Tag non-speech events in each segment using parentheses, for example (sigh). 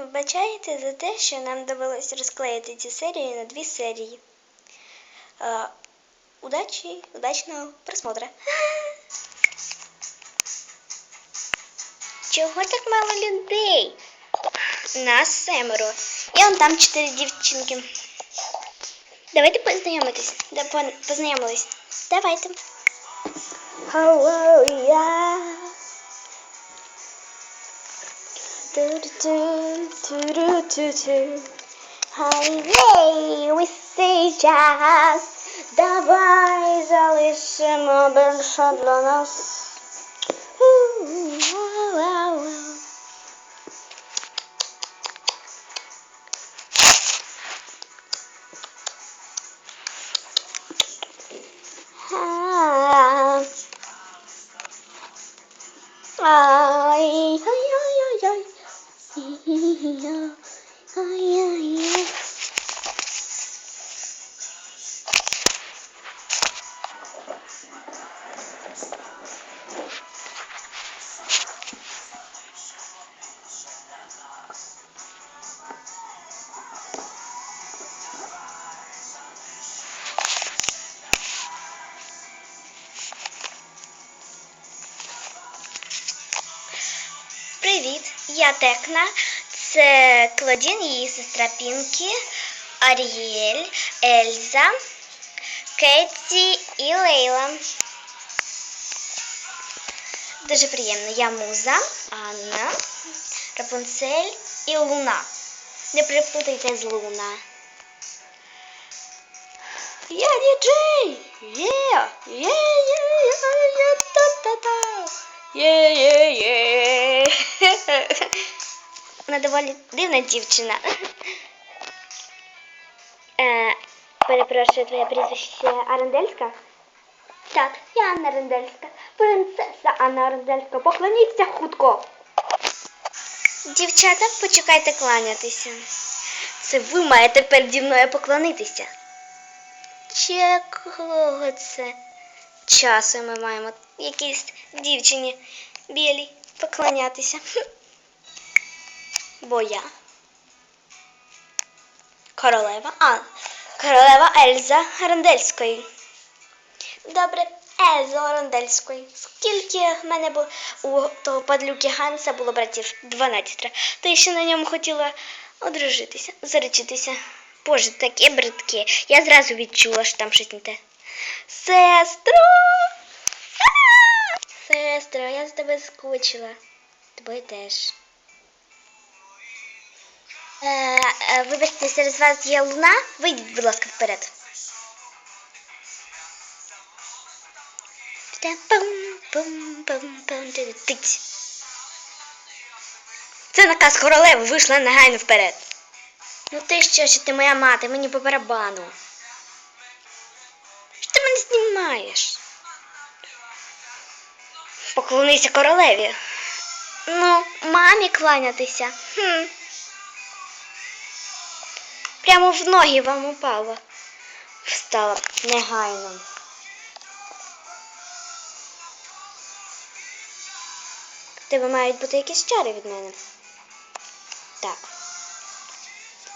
вибачайте за те, що нам довелося розклеїти ці серії на дві серії. Е, удачі, удачного просмотра. (gasps) Чого так мало людей? Нас семеро. І он там чотири дівчинки. Давайте познайомитись. Да, познайомились. Давайте. Hello, yeah. Ту-ту-ту-ту-ту-ту. Ай-ей, we say just. Давай залишимо більше для нас. Привіт, я Текна. Це Клодін, її сестра Пінкі, Аріель, Ельза, Кетті і Лейла. Дуже приємно. Я Муза, Анна, Рапунцель і Луна. Не переплутайте з Луна. Я діджей! Є, є, є, є, та-та-та! Є, є, є. Вона доволі дивна дівчина. Е, перепрошую, твоє прізвище Арендельська? Так, я Анна Арендельська. Принцеса Анна Арендельська. Поклоніться хутко. Дівчата, почекайте кланятися. Це ви маєте переді мною поклонитися. Чекого це? Часу ми маємо якійсь дівчині білій поклонятися. Бо я. Королева. А, королева Ельза Рандельської. Добре, Ельза Рандельської. Скільки в мене було у того падлюки Ганса було братів? 12. Ти ще на ньому хотіла одружитися, заречитися. Боже, таке бридке. Я зразу відчула, що там щось не те. Сестро! А! Сестро, я за тебе скучила. Тобою теж. Е, е, вибачте, серед вас є луна. Вийдіть, будь ласка, вперед. Це наказ королеви, вийшла негайно вперед. Ну ти що, що ти моя мати, мені по барабану. Що ти мене знімаєш? Поклонися королеві. Ну, мамі кланятися. Хм. Прямо в ноги вам упало. Встала негайно. Тебе мають бути якісь чари від мене. Так.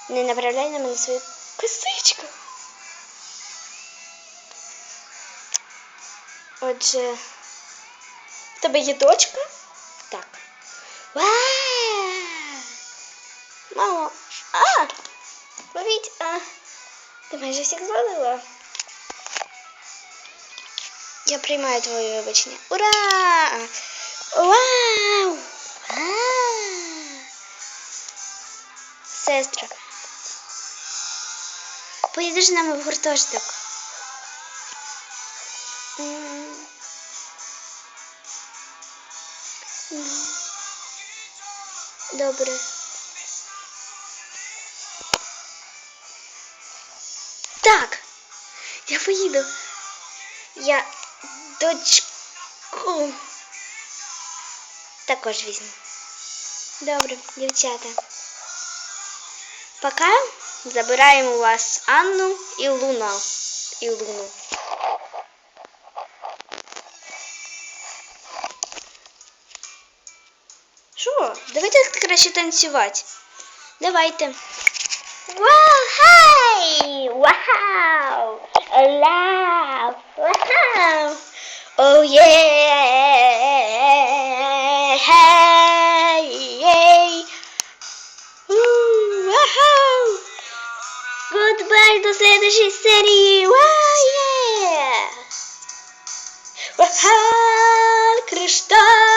Не направляй на мене свою косичку. Отже, в тебе є дочка? Так. Вау! Мамо. Ловіть! А! Ти майже всіх звалила. Я приймаю твоє вибачення. Ура! Вау! Сестра. Поїдеш нами в гуртожиток. Добре. Так, я поїду. Я дочку також візьму. Добре, дівчата. Пока забираємо у вас Анну і Луна. І Луну. Що? Давайте краще танцювати. Давайте. Uau! Uau! Olá! Uau! Oh yeah! Hey! hey. Uh, mm, wow! Goodbye do Zé série, Uau! Yeah! Uau! Cristal!